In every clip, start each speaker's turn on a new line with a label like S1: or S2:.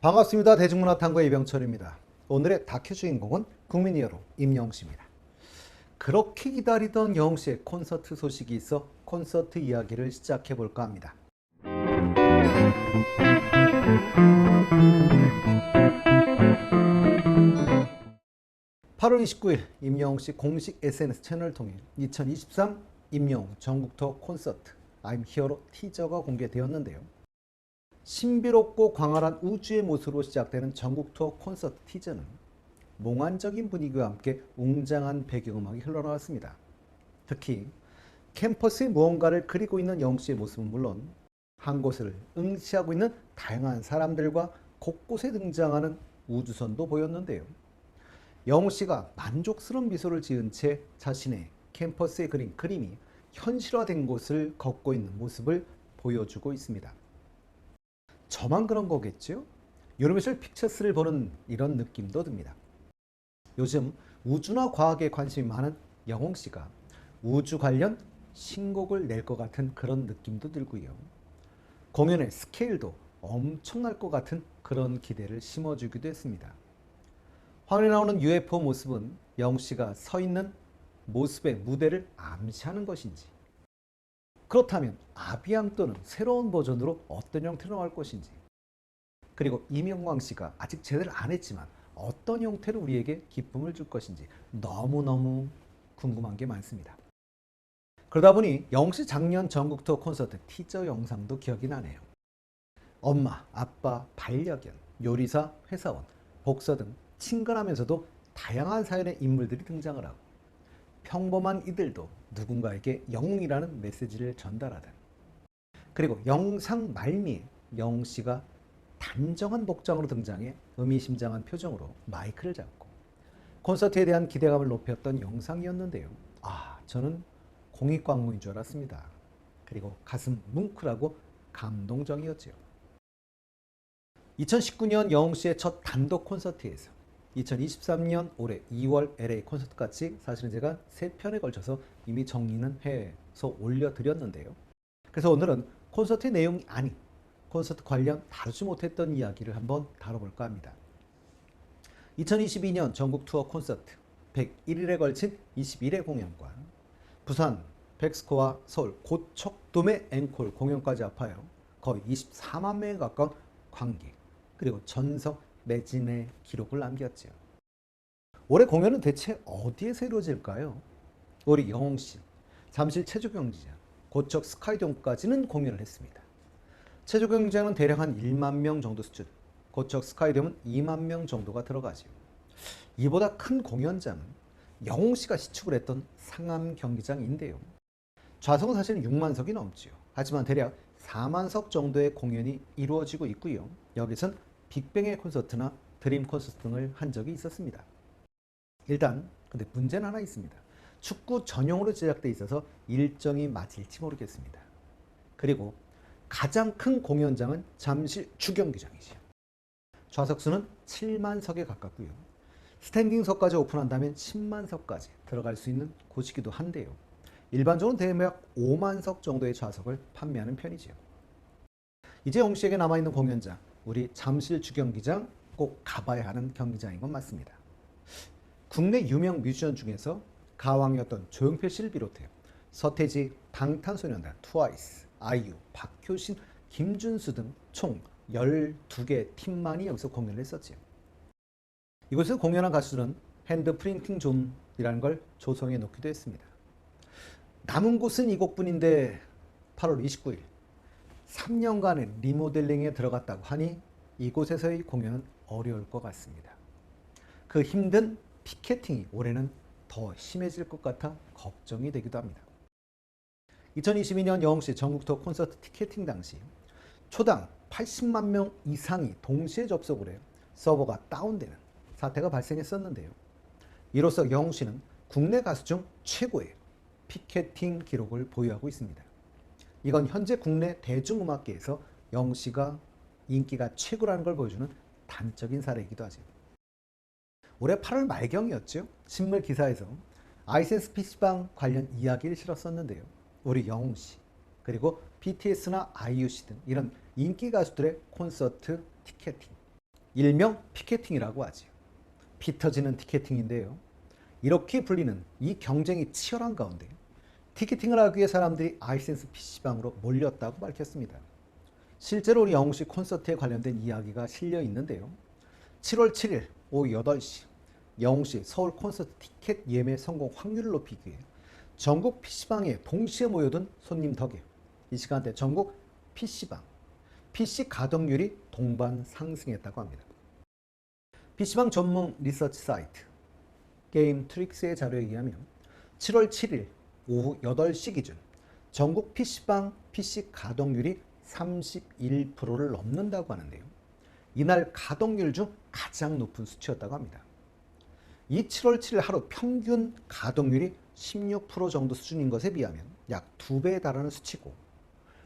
S1: 반갑습니다. 대중문화탐구 이병철입니다. 오늘의 다큐 주인공은 국민 히어로 임영웅 씨입니다. 그렇게 기다리던 영웅 씨의 콘서트 소식이 있어 콘서트 이야기를 시작해 볼까 합니다. (8월 29일) 임영웅 씨 공식 SNS 채널을 통해 (2023) 임영웅 전국 투어 콘서트 I'm Hero 티저가 공개되었는데요. 신비롭고 광활한 우주의 모습으로 시작되는 전국 투어 콘서트 티저는 몽환적인 분위기와 함께 웅장한 배경음악이 흘러나왔습니다. 특히 캠퍼스에 무언가를 그리고 있는 영웅 씨의 모습은 물론 한 곳을 응시하고 있는 다양한 사람들과 곳곳에 등장하는 우주선도 보였는데요. 영웅 씨가 만족스러운 미소를 지은 채 자신의 캠퍼스에 그린 그림이 현실화된 곳을 걷고 있는 모습을 보여주고 있습니다. 저만 그런 거겠죠? 유니버셜 픽처스를 보는 이런 느낌도 듭니다. 요즘 우주나 과학에 관심이 많은 영웅 씨가 우주 관련 신곡을 낼 것 같은 그런 느낌도 들고요. 공연의 스케일도 엄청날 것 같은 그런 기대를 심어주기도 했습니다. 화면에 나오는 UFO 모습은 영웅 씨가 서 있는 모습의 무대를 암시하는 것인지 그렇다면 아비앙 또는 새로운 버전으로 어떤 형태로 나올 것인지 그리고 이명광 씨가 아직 제대로 안 했지만 어떤 형태로 우리에게 기쁨을 줄 것인지 너무너무 궁금한 게 많습니다. 그러다 보니 영웅 씨 작년 전국 투어 콘서트 티저 영상도 기억이 나네요. 엄마, 아빠, 반려견, 요리사, 회사원, 복서 등 친근하면서도 다양한 사연의 인물들이 등장을 하고 평범한 이들도 누군가에게 영웅이라는 메시지를 전달하든 그리고 영상 말미에 영웅 씨가 단정한 복장으로 등장해 의미심장한 표정으로 마이크를 잡고 콘서트에 대한 기대감을 높였던 영상이었는데요. 아, 저는 공익 광고인 줄 알았습니다. 그리고 가슴 뭉클하고 감동적이었지요. 2019년 영웅 씨의 첫 단독 콘서트에서 2023년 올해 2월 LA 콘서트까지 사실은 제가 세 편에 걸쳐서 이미 정리는 해서 올려드렸는데요. 그래서 오늘은 콘서트의 내용이 아닌 콘서트 관련 다루지 못했던 이야기를 한번 다뤄볼까 합니다. 2022년 전국 투어 콘서트 101일에 걸친 21회 공연과 부산 백스코와 서울 고척돔의 앵콜 공연까지 합하여 거의 24만 명에 가까운 관객 그리고 전석 매진의 기록을 남겼죠. 올해 공연은 대체 어디에서 이루어질까요? 우리 영웅씨, 잠실 체조경기장, 고척 스카이돔까지는 공연을 했습니다. 체조경기장은 대략 한 1만 명 정도 수준, 고척 스카이돔은 2만 명 정도가 들어가죠. 이보다 큰 공연장은 영웅씨가 시축을 했던 상암 경기장인데요. 좌석은 사실 6만석이 넘지요. 하지만 대략 4만석 정도의 공연이 이루어지고 있고요. 여기선 빅뱅의 콘서트나 드림 콘서트 등을 한 적이 있었습니다. 일단 근데 문제는 하나 있습니다. 축구 전용으로 제작돼 있어서 일정이 맞을지 모르겠습니다. 그리고 가장 큰 공연장은 잠실 주경기장이죠. 좌석 수는 7만 석에 가깝고요. 스탠딩석까지 오픈한다면 10만 석까지 들어갈 수 있는 곳이기도 한데요. 일반적으로 대략 5만 석 정도의 좌석을 판매하는 편이지요. 이제 영 씨에게 남아있는 공연장, 우리 잠실 주경기장 꼭 가봐야 하는 경기장인 건 맞습니다. 국내 유명 뮤지션 중에서 가왕이었던 조용필 씨를 비롯해 서태지, 방탄소년단, 트와이스, 아이유, 박효신, 김준수 등 총 12개 팀만이 여기서 공연을 했었지요. 이곳에서 공연한 가수들은 핸드 프린팅 존이라는 걸 조성해 놓기도 했습니다. 남은 곳은 이곳뿐인데 8월 29일 3년간의 리모델링에 들어갔다고 하니 이곳에서의 공연은 어려울 것 같습니다. 그 힘든 피케팅이 올해는 더 심해질 것 같아 걱정이 되기도 합니다. 2022년 영웅씨 전국 투어 콘서트 티켓팅 당시 초당 80만 명 이상이 동시에 접속을 해 서버가 다운되는 사태가 발생했었는데요. 이로써 영웅씨는 국내 가수 중 최고의 피켓팅 기록을 보유하고 있습니다. 이건 현재 국내 대중음악계에서 영씨가 인기가 최고라는 걸 보여주는 단적인 사례이기도 하죠. 올해 8월 말경이었죠. 신문 기사에서 아이센스 PC방 관련 이야기를 실었었는데요. 우리 영웅 씨, 그리고 BTS나 아이유 씨 등 이런 인기 가수들의 콘서트 티켓팅. 일명 피케팅이라고 하지요. 피 터지는 티켓팅인데요. 이렇게 불리는 이 경쟁이 치열한 가운데 티켓팅을 하기 위해 사람들이 아이센스 PC방으로 몰렸다고 밝혔습니다. 실제로 우리 영웅 씨 콘서트에 관련된 이야기가 실려 있는데요. 7월 7일 오후 8시 영웅 씨 서울 콘서트 티켓 예매 성공 확률을 높이기 위해 전국 PC방에 동시에 모여든 손님 덕에 이 시간대 전국 PC방, PC 가동률이 동반 상승했다고 합니다. PC방 전문 리서치 사이트 게임 트릭스의 자료에 의하면 7월 7일 오후 8시 기준 전국 PC방 PC 가동률이 31%를 넘는다고 하는데요. 이날 가동률 중 가장 높은 수치였다고 합니다. 이 7월 7일 하루 평균 가동률이 16% 정도 수준인 것에 비하면 약 2배에 달하는 수치고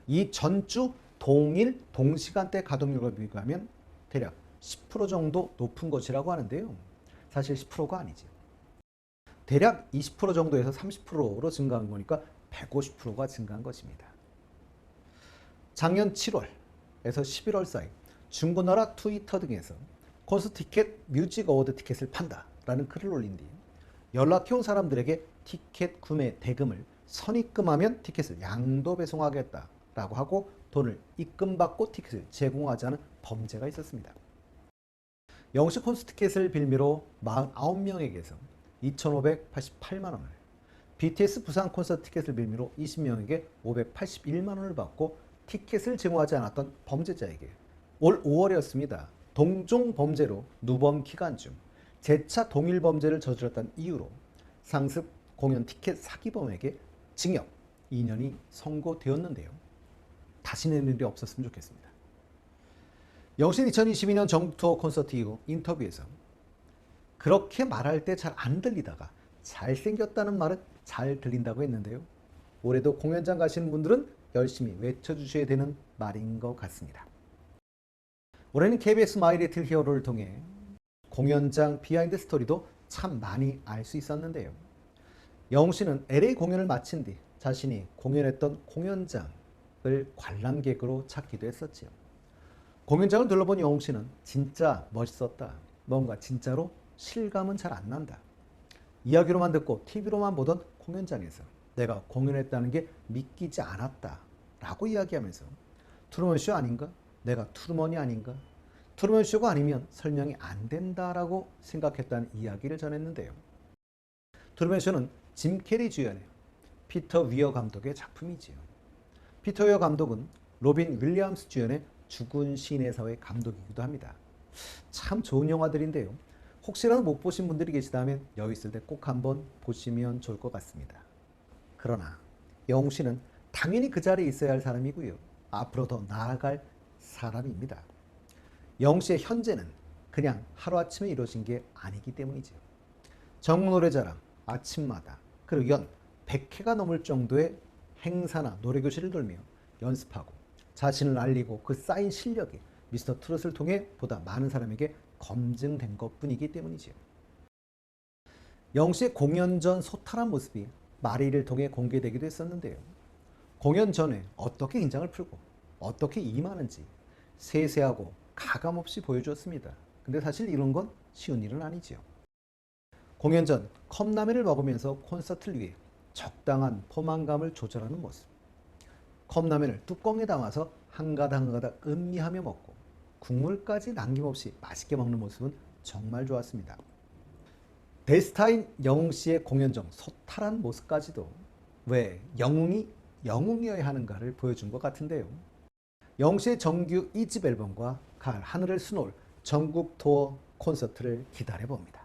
S1: 이 전주 동일 동시간대 가동률과 비교하면 대략 10% 정도 높은 것이라고 하는데요. 사실 10%가 아니죠. 대략 20% 정도에서 30%로 증가한 거니까 150%가 증가한 것입니다. 작년 7월에서 11월 사이 중고나라 트위터 등에서 콘서트 티켓 뮤직 어워드 티켓을 판다 라는 글을 올린 뒤 연락해 온 사람들에게 티켓 구매 대금을 선입금하면 티켓을 양도 배송하겠다 라고 하고 돈을 입금받고 티켓을 제공하지 않은 범죄가 있었습니다. 영시 콘서트 티켓을 빌미로 49명에게서 2,588만 원을 BTS 부산 콘서트 티켓을 빌미로 20명에게 581만 원을 받고 티켓을 제공하지 않았던 범죄자에게 올 5월이었습니다. 동종 범죄로 누범 기간 중 재차 동일 범죄를 저질렀다는 이유로 상습 공연 티켓 사기범에게 징역 2년이 선고되었는데요. 다시는 일이 없었으면 좋겠습니다. 영신 2022년 전국 투어 콘서트 이후 인터뷰에서 그렇게 말할 때 잘 안 들리다가 잘생겼다는 말은 잘 들린다고 했는데요. 올해도 공연장 가시는 분들은 열심히 외쳐주셔야 되는 말인 것 같습니다. 올해는 KBS 마이리틀 히어로를 통해 공연장 비하인드 스토리도 참 많이 알 수 있었는데요. 영웅 씨는 LA 공연을 마친 뒤 자신이 공연했던 공연장을 관람객으로 찾기도 했었지요. 공연장을 둘러본 영웅 씨는 진짜 멋있었다. 뭔가 진짜로 실감은 잘 안 난다. 이야기로만 듣고 TV로만 보던 공연장에서 내가 공연했다는 게 믿기지 않았다. 라고 이야기하면서 트루먼쇼 아닌가? 내가 트루먼이 아닌가? 트루먼쇼가 아니면 설명이 안 된다라고 생각했다는 이야기를 전했는데요. 트루먼쇼는 짐 캐리 주연의 피터 위어 감독의 작품이지요. 피터 위어 감독은 로빈 윌리엄스 주연의 죽은 시인의 사회 감독이기도 합니다. 참 좋은 영화들인데요. 혹시라도 못 보신 분들이 계시다면 여유 있을 때 꼭 한번 보시면 좋을 것 같습니다. 그러나 영웅 씨는 당연히 그 자리에 있어야 할 사람이고요. 앞으로 더 나아갈 사람입니다. 영웅 씨의 현재는 그냥 하루아침에 이루어진 게 아니기 때문이죠. 전국 노래자랑, 아침마다, 그리고 연 100회가 넘을 정도의 행사나 노래교실을 돌며 연습하고 자신을 알리고 그 쌓인 실력이 미스터 트롯을 통해 보다 많은 사람에게 검증된 것 뿐이기 때문이지요. 영시의 공연 전 소탈한 모습이 마리를 통해 공개되기도 했었는데요. 공연 전에 어떻게 긴장을 풀고 어떻게 임하는지 세세하고 가감없이 보여주었습니다. 근데 사실 이런 건 쉬운 일은 아니지요. 공연 전 컵라면을 먹으면서 콘서트를 위해 적당한 포만감을 조절하는 모습. 컵라면을 뚜껑에 담아서 한 가닥 한 가닥 음미하며 먹고 국물까지 남김없이 맛있게 먹는 모습은 정말 좋았습니다. 데스타인 영웅 씨의 공연 중 소탈한 모습까지도 왜 영웅이 영웅이어야 하는가를 보여준 것 같은데요. 영웅 씨의 정규 2집 앨범과 가을 하늘을 수놓을 전국 투어 콘서트를 기다려 봅니다.